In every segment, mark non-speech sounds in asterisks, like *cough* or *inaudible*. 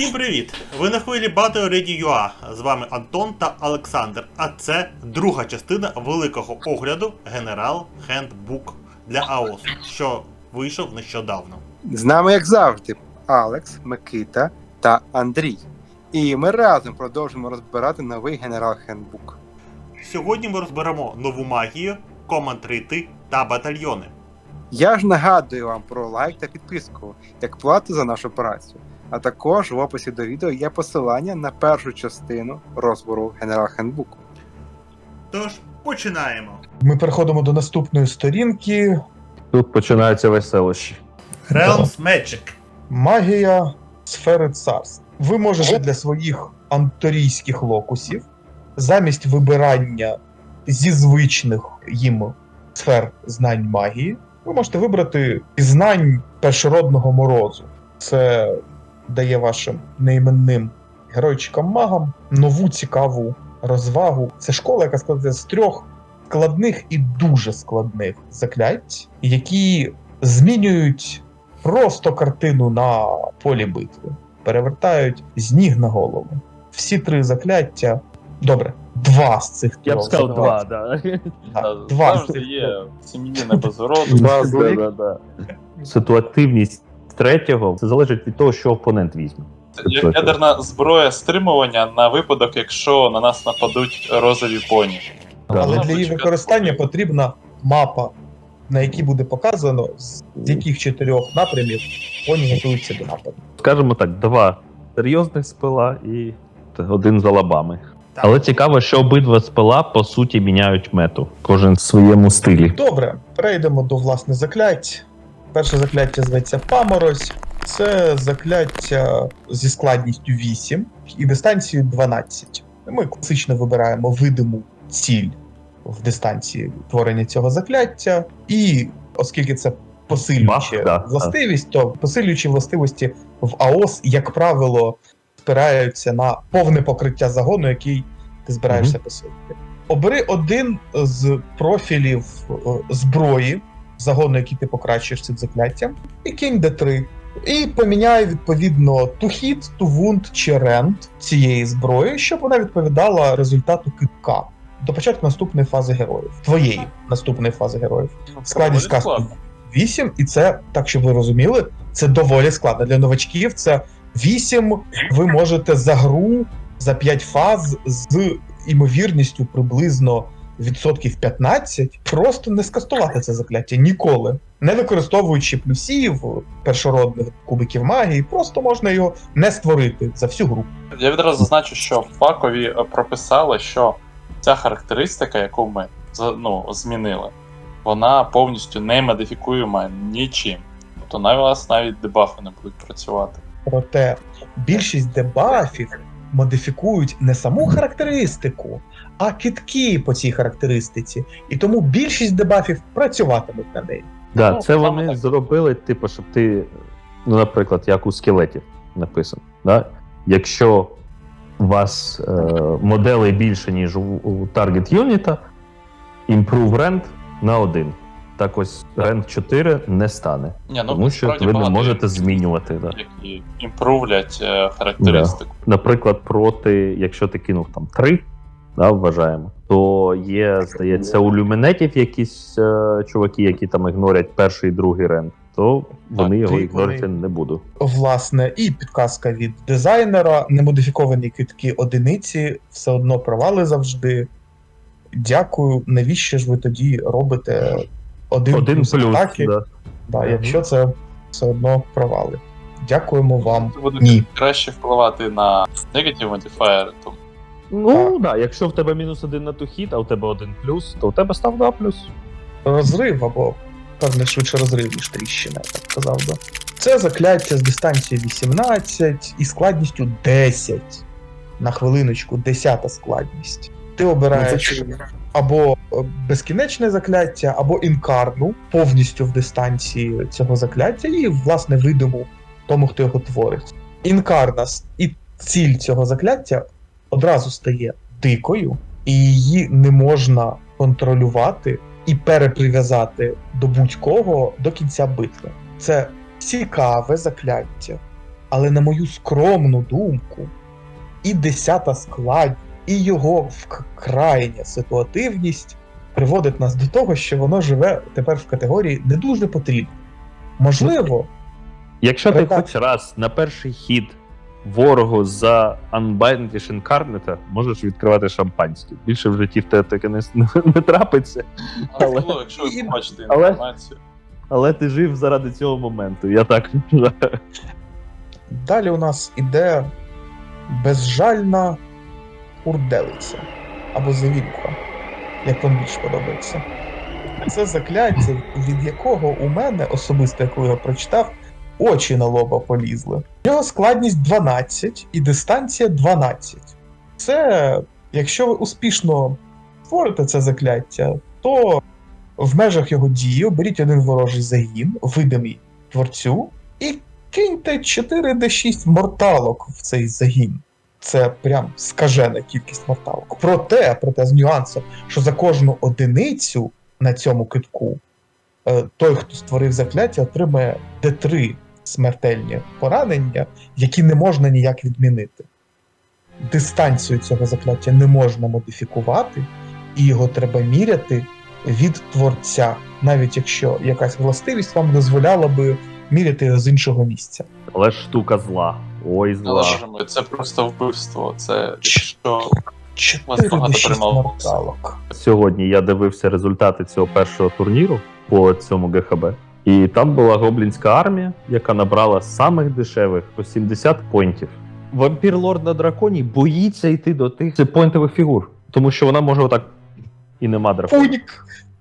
Всім привіт! Ви на хвилі Battle Radio UA. З вами Антон та Олександр. А це друга частина великого огляду Генерал Хендбук для АОС, що вийшов нещодавно. З нами, як завжди, Алекс, Микита та Андрій. І ми разом продовжимо розбирати новий генерал Хендбук. Сьогодні ми розберемо нову магію, команд-рейти та батальйони. Я ж нагадую вам про лайк та підписку, як плату за нашу працю. А також в описі до відео є посилання на першу частину розбору генерал Хендбуку. Тож починаємо. Ми переходимо до наступної сторінки. Тут починаються веселощі. Realms Magic. Магія сфери царств. Ви можете для своїх анторійських локусів замість вибирання зі звичних їм сфер знань магії, ви можете вибрати знань першородного морозу. Це дає вашим нейменним геройчикам-магам нову цікаву розвагу. Це школа, яка складається з трьох складних і дуже складних заклять, які змінюють просто картину на полі битви, перевертають з ніг на голову. Всі три закляття. Добре, два з цих Я б сказав два, да. *laughs* Да, два з завжди цих є сім'ї не без уроду. Да, да, да. Ситуативність третього це залежить від того, що опонент візьме. Ядерна зброя стримування на випадок, якщо на нас нападуть розові поні. Да. Але для її використання потрібна мапа, на якій буде показано, з яких чотирьох напрямів вони готуються до нападу. Скажімо так, два серйозних спила і один за лабами. Так. Але цікаво, що обидва спила по суті міняють мету, кожен в своєму стилі. Добре, перейдемо до власне заклять. Перше закляття зветься Паморозь. Це закляття зі складністю 8 і дистанцією 12. Ми класично вибираємо видиму ціль в дистанції творення цього закляття, і оскільки це посилююча да, властивість, то посилюючі властивості в АОС, як правило, спираються на повне покриття загону, який ти збираєшся посилити. Обери один з профілів е, зброї, загону, який ти покращуєш цим закляттям, і кинь D3. І поміняй відповідно ту хіт, ту вунд чи рент цієї зброї, щоб вона відповідала результату китка до початку наступної фази героїв. Твоєї наступної фази героїв. Складність касту 8, і це, так щоб ви розуміли, це доволі складно. Для новачків це 8 ви можете за гру за 5 фаз з імовірністю приблизно відсотків 15 просто не скастувати це закляття ніколи. Не використовуючи плюсів першородних кубиків магії, просто можна його не створити за всю гру. Я відразу зазначу, що в факові е, прописали, що ця характеристика, яку ми ну, змінили, вона повністю не модифікуєма нічим. Тобто на вас навіть дебафи не будуть працювати. Проте більшість дебафів модифікують не саму характеристику, а китки по цій характеристиці. І тому більшість дебафів працюватимуть на неї. Да, Ну, це вони так. зробили, типу, щоб ти, ну, наприклад, як у скелетів написано. Да? Якщо у вас е, моделей більше, ніж у, у таргет юніта, improve rent на один. Так ось rent 4 не стане. Ні, ну, тому що ви не можете змінювати. Да. Які імпровлять е, характеристику. Наприклад, проти, якщо ти кинув там 3, да, вважаємо, то є, здається, у люмінетів якісь е, чуваки, які там ігнорять перший і другий рент, то вони його ти- ігнорити вони- не буду. Власне, і підказка від дизайнера: немодифіковані китки одиниці все одно провали завжди. Дякую. Навіщо ж ви тоді робите один, Один плюс, плюс, атаки, да. да, якщо це все одно провали? Дякуємо вам. Це буде Ні. краще впливати на negative modifier, то Ну так, да, якщо в тебе мінус один на ту хіт, а у тебе один плюс, то у тебе став 2 плюс. розрив або певне швидше розрив, ніж тріщина, я так казав би. Це закляття з дистанцією 18 і складністю 10. На хвилиночку, 10 складність. Ти обираєш або е, безкінечне закляття, або інкарну повністю в дистанції цього закляття, і, власне, видиму тому, хто його творить. Інкарна і ціль цього закляття одразу стає дикою, і її не можна контролювати і переприв'язати до будь-кого до кінця битви. Це цікаве закляття, Але на мою скромну думку, і десята складь, і його крайня ситуативність приводить нас до того, що воно живе тепер в категорії не дуже потрібно. Можливо, Якщо ти Редак- хоч раз на перший хід ворогу за Unbinded Incarnate, можеш відкривати шампанське. Більше в житті в тебе таке не, не, *laughs* не трапиться. Але Але- якщо ви побачите але- інформацію. Але ти жив заради цього моменту, я так вважаю. далі у нас іде безжальна урделиця або завірюха, як вам більш подобається. Це закляття, від якого у мене особисто, коли я прочитав, очі на лоба полізли. Його складність 12 і дистанція 12. Це, якщо ви успішно створите це закляття, то в межах його дії оберіть один ворожий загін, видимий творцю, і киньте 4d6 морталок в цей загін. Це прям скажена кількість морталок. Проте, проте з нюансом, що за кожну одиницю на цьому китку е, той, хто створив закляття, отримає d3 смертельні поранення, які не можна ніяк відмінити. Дистанцію цього закляття не можна модифікувати, і його треба міряти від творця, навіть якщо якась властивість вам дозволяла би міряти його з іншого місця. Але ж штука зла. Ой, зла. Але це просто вбивство. Це що Вас 4 багато до 6 приймало. морталок. Сьогодні я дивився результати цього першого турніру по цьому ГХБ. І там була гоблінська армія, яка набрала самих дешевих по 70 поінтів. Вампір лорд на драконі боїться йти до тих поінтових фігур, тому що вона може отак і нема дракона.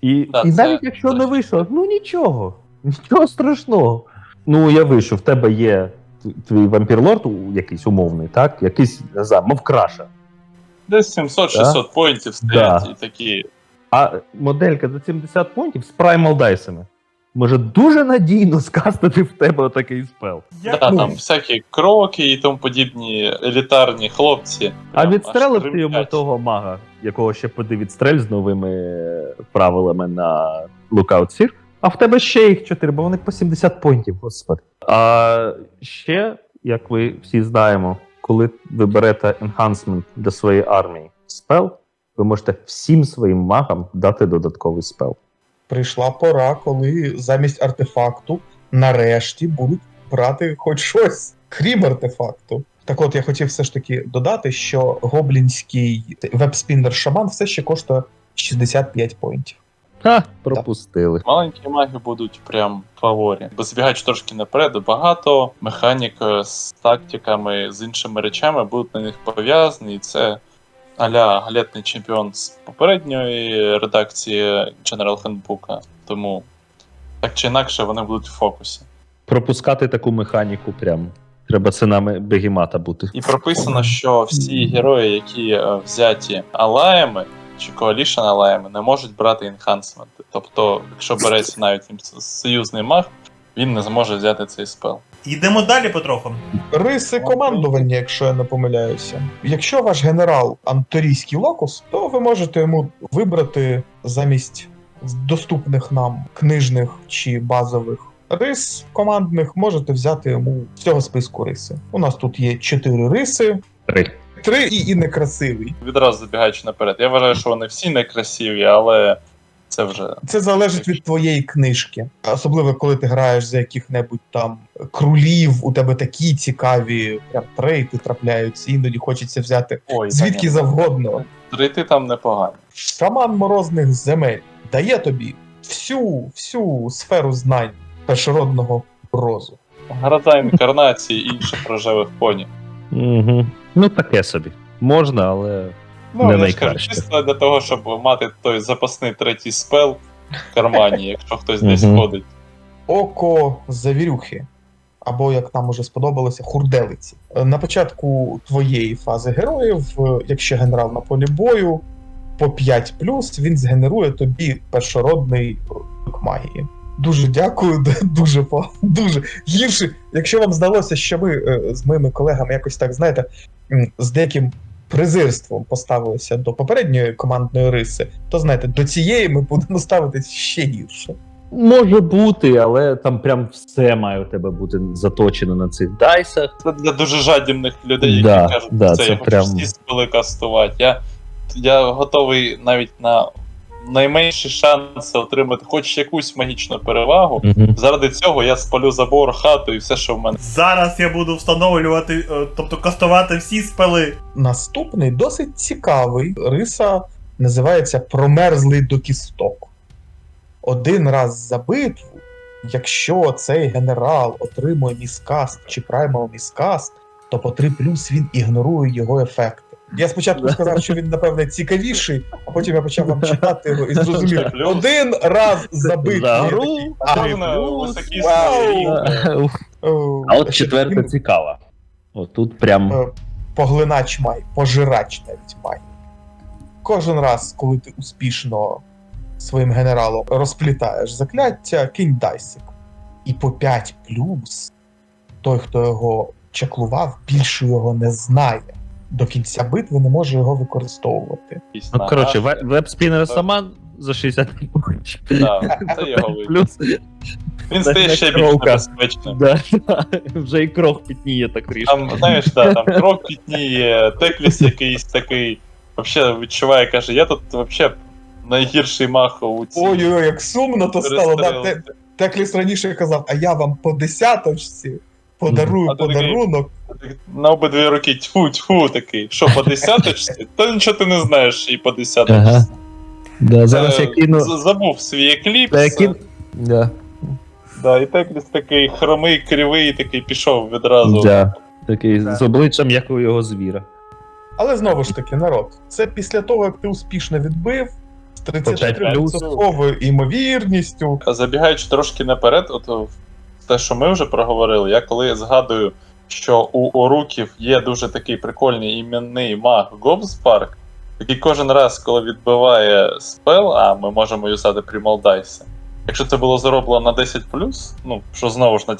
І, Да, і це- навіть якщо це не вийшло, ну нічого, нічого страшного. Ну, уяви, що в тебе є твій вампір-лорд якийсь умовний, так? Якийсь, не знаю, мов краша. десь 700-600 поінтів стоять Да. і такі. А моделька за 70 пунктів з праймал дайсами може дуже надійно скастити в тебе отакий спел. Да, ну, там всякі кроки і тому подібні елітарні хлопці. А Прям відстрелив ти йому того мага, якого ще поди відстрель з новими правилами на Lookout Seer, а в тебе ще їх 4, бо вони по 70 поінтів, господи. А ще, як ви всі знаємо, коли ви берете енхансмент для своєї армії спел, ви можете всім своїм магам дати додатковий спел. Прийшла пора, коли замість артефакту нарешті будуть брати хоч щось, крім артефакту. Так от я хотів все ж таки додати, що гоблінський веб-спіннер шаман все ще коштує 65 поінтів. Ха, пропустили. Маленькі маги будуть прям в фаворі. Бо збігаючи трошки наперед, багато механік е, з тактиками, з іншими речами будуть на них пов'язані, і це аля галетний чемпіон з попередньої редакції General Handbook. Тому так чи інакше вони будуть в фокусі. Пропускати таку механіку прям. Треба синами бегемата бути. І прописано, що всі герої, які е, взяті алаями чи коалішн алаями, не можуть брати інхансменти. Тобто, якщо береться навіть союзний маг, він не зможе взяти цей спел. Йдемо далі потроху. Риси командування, якщо я не помиляюся. Якщо ваш генерал анторійський локус, то ви можете йому вибрати замість доступних нам книжних чи базових рис командних, можете взяти йому з цього списку риси. У нас тут є чотири риси, Три. Три і, і некрасивий. Відразу забігаючи наперед. Я вважаю, що вони всі некрасиві, але це вже Це залежить від твоєї книжки. Особливо, коли ти граєш за яких-небудь там крулів, у тебе такі цікаві прям трейти трапляються, іноді хочеться взяти ой, звідки та ні. завгодно. Трейти там непогані. Шаман морозних земель дає тобі всю, всю сферу знань першородного розу. Гроза інкарнації інших рожевих поні. Угу. Ну, таке собі. Можна, але Ну, Не я найкраще. кажу, чисто для того, щоб мати той запасний третій спел в кармані, якщо хтось десь ходить. Око завірюхи. Або, як нам уже сподобалося, хурделиці. Е, На початку твоєї фази героїв, е, якщо генерал на полі бою, по 5 він згенерує тобі першородний магії. Дуже дякую, *laughs* дуже по- дуже гірше. Якщо вам здалося, що ми е, з моїми колегами якось так знаєте, з деяким презирством поставилися до попередньої командної риси, то знаєте, до цієї ми будемо ставитись ще гірше. Може бути, але там прям все має у тебе бути заточено на цих дайсах. Це для дуже жадібних людей, які Да, кажуть, да, це це я хочу прям- всі спили кастувати. Я, я готовий навіть на найменші шанси отримати хоч якусь магічну перевагу. Угу. Заради цього я спалю забор, хату і все, що в мене. Зараз я буду встановлювати, е, тобто кастувати всі спели. Наступний досить цікавий. Риса називається Промерзлий до кісток. Один раз за битву, якщо цей генерал отримує міскаст чи праймал міскаст, то по 3 плюс він ігнорує його ефекти. Я спочатку сказав, що він, напевне, цікавіший, а потім я почав вам читати його і зрозумів. Плюс. Один раз за битву. За гру. а, плюс. Вау! рівні. А от четверта цікава. От тут прям. е, поглинач май, пожирач навіть май. Кожен раз, коли ти успішно своїм генералом розплітаєш закляття, кинь дайсик. І по 5 плюс той, хто його чаклував, більше його не знає. До кінця битви не може його використовувати. Ну, коротше, веб- веб-спінер сама за 60 тисяч. Да, це його. *laughs* Плюс Він стає ще більш небезпечним. да, да, вже і кров пітніє так трішки. Там, знаєш, да, там крок пітніє, текліс якийсь такий. Вообще відчуває, каже, я тут вообще найгірший мах у цій Ой-ой, як сумно то стало. Да? Текліс раніше казав, а я вам по десяточці подарую А ти такий, подарунок. На обидві руки тьфу, тьфу такий. Що, по десяточці? *laughs* Та нічого ти не знаєш і по десяточці. Ага. Да, зараз Е, я кину. Забув свій екліпс. Та я кину- Да, Да, і Текліс такий хромий, кривий, такий пішов відразу. да. Такий Да. з обличчям, як у його звіра. Але знову ж таки, народ, це після того, як ти успішно відбив з 33% імовірністю. Забігаючи трошки наперед, от те, що ми вже проговорили, я коли згадую, що у оруків є дуже такий прикольний іменний маг Гобспарк, який кожен раз, коли відбиває спел, а ми можемо юзати Dice, якщо це було зроблено на 10, ну, що знову ж на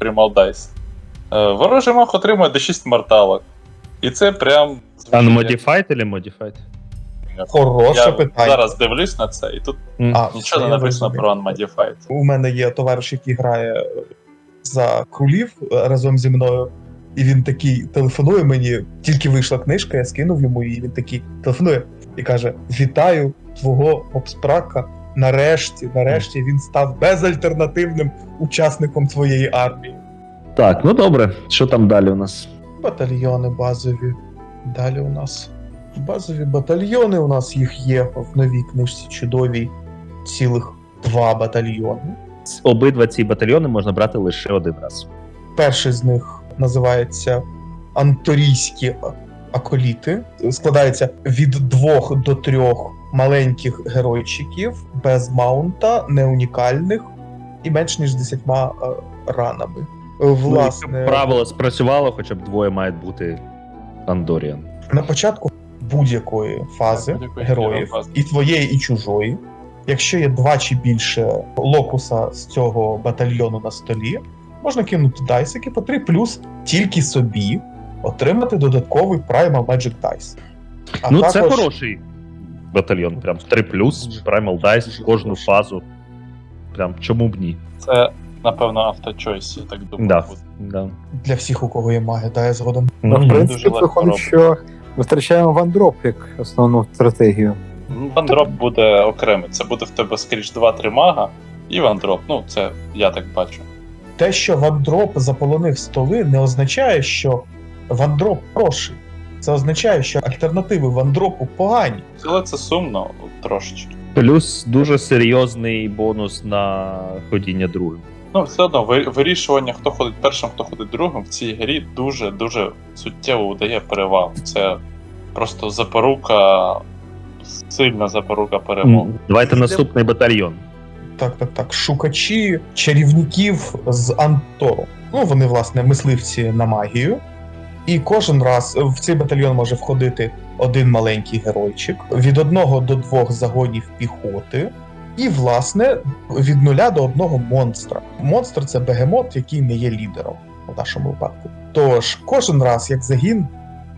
Primal Dice, е, ворожий маг отримує D6 морталок. І це прям. Unmodified или modified? Хороше Я питання. зараз дивлюсь на це, і тут. А, нічого не написано про Unmodified. У мене є товариш, який грає за крулів е, разом зі мною. І він такий телефонує мені, тільки вийшла книжка, я скинув йому, і він такий телефонує і каже: Вітаю твого обспрака. Нарешті, нарешті він став безальтернативним учасником твоєї армії. Так, ну добре. Що там далі у нас? Батальйони базові. Далі у нас базові батальйони. У нас їх є в новій книжці чудовій цілих два батальйони. Обидва ці батальйони можна брати лише один раз. Перший з них називається Анторійські аколіти. Складається від двох до трьох маленьких геройчиків без маунта, неунікальних і менш ніж десятьма е, ранами. Е, Власне, Ну, правило спрацювало, хоча б двоє мають бути Андоріан. на початку будь-якої фази Будь-якої героїв, фази. і твоєї, і чужої. Якщо є два чи більше локуса з цього батальйону на столі, можна кинути дайсики по 3 плюс тільки собі отримати додатковий Primal Magic Dice. А ну, це хороший батальйон. Прям 3 плюс, Primal Dice, кожну фазу. Прям чому б ні? Це, напевно, авточойс, я так думаю. Да. Да. для всіх, у кого є маги, да, я згоден. Ну, в принципі, виходить, що витрачаємо вандроп як основну стратегію. Ну, Вандроп буде окремий. Це буде в тебе, скоріш, 2-3 мага і вандроп. Ну, це я так бачу. Те, що вандроп заполонив столи, не означає, що вандроп хороший. Це означає, що альтернативи вандропу погані. Але це сумно трошечки. Плюс дуже серйозний бонус на ходіння другим. Ну, все одно вирішування, хто ходить першим, хто ходить другим, в цій грі дуже-дуже суттєво дає перевагу. Це просто запорука, сильна запорука перемоги. Давайте наступний батальйон. Так, так, так. Шукачі чарівників з Антору. Ну, вони, власне, мисливці на магію. І кожен раз в цей батальйон може входити один маленький геройчик, від одного до двох загонів піхоти, і, власне, від нуля до одного монстра. Монстр це бегемот, який не є лідером у нашому випадку. Тож, кожен раз, як загін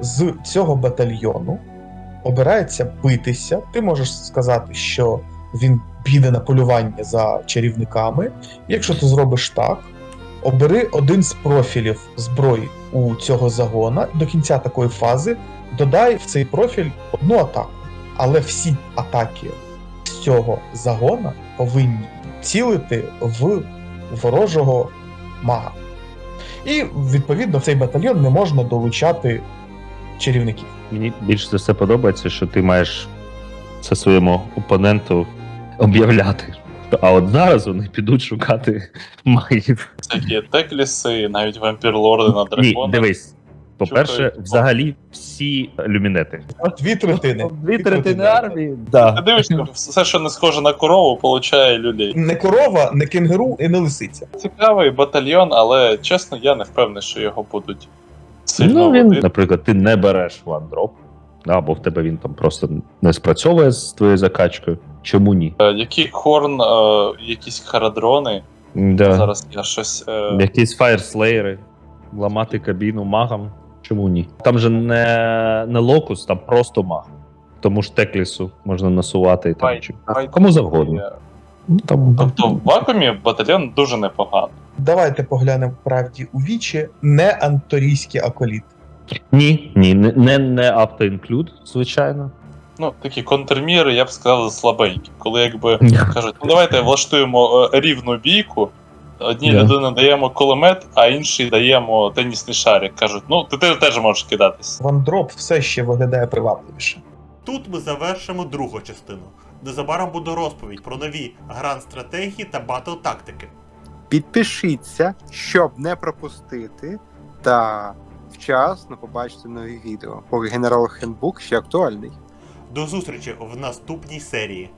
з цього батальйону обирається битися, ти можеш сказати, що він піде на полювання за чарівниками. Якщо ти зробиш так, обери один з профілів зброї у цього загона. До кінця такої фази додай в цей профіль одну атаку. Але всі атаки цього загона повинні цілити в ворожого мага. І відповідно в цей батальйон не можна долучати чарівників. Мені більше за все подобається, що ти маєш це своєму опоненту об'являти. А от зараз вони підуть шукати магів. Всякі текліси, навіть вампірлорди на Ні, драконах. дивись. По-перше, взагалі всі люмінети. Дві третини. Дві третини армії. Ти Да. дивишся, все, що не схоже на корову, получає людей. Не корова, не кенгуру і не лисиця. Цікавий батальйон, але чесно, я не впевнений, що його будуть сильно Ну, він, водити. наприклад, ти не береш вандроп, да, або в тебе він там просто не спрацьовує з твоєю закачкою. Чому ні? Е, Який хорн, е, якісь харадрони. Да. Зараз я щось. е, Якісь фаєрслеєри, ламати кабіну магам. Чому ні? Там же не, не локус, там просто маг. Тому ж теклісу можна насувати і там чи бай- кому завгодно. Ну, там, Тобто в вакуумі батальйон дуже непоганий. Давайте поглянемо правді у вічі не анторійський аколіт. Ні, ні, не, не, не автоінклюд, звичайно. Ну, такі контрміри, я б сказав, слабенькі. Коли якби кажуть, ну давайте влаштуємо е, рівну бійку. Одній Да. людині даємо кулемет, а іншій даємо тенісний шарик. Кажуть, ну ти, ти теж можеш кидатись. Вандроп все ще виглядає привабливіше. Тут ми завершимо другу частину. Незабаром буде розповідь про нові гранд стратегії та батл тактики. Підпишіться, щоб не пропустити, та вчасно побачити нові відео. Поки генерал Хендбук ще актуальний. До зустрічі в наступній серії.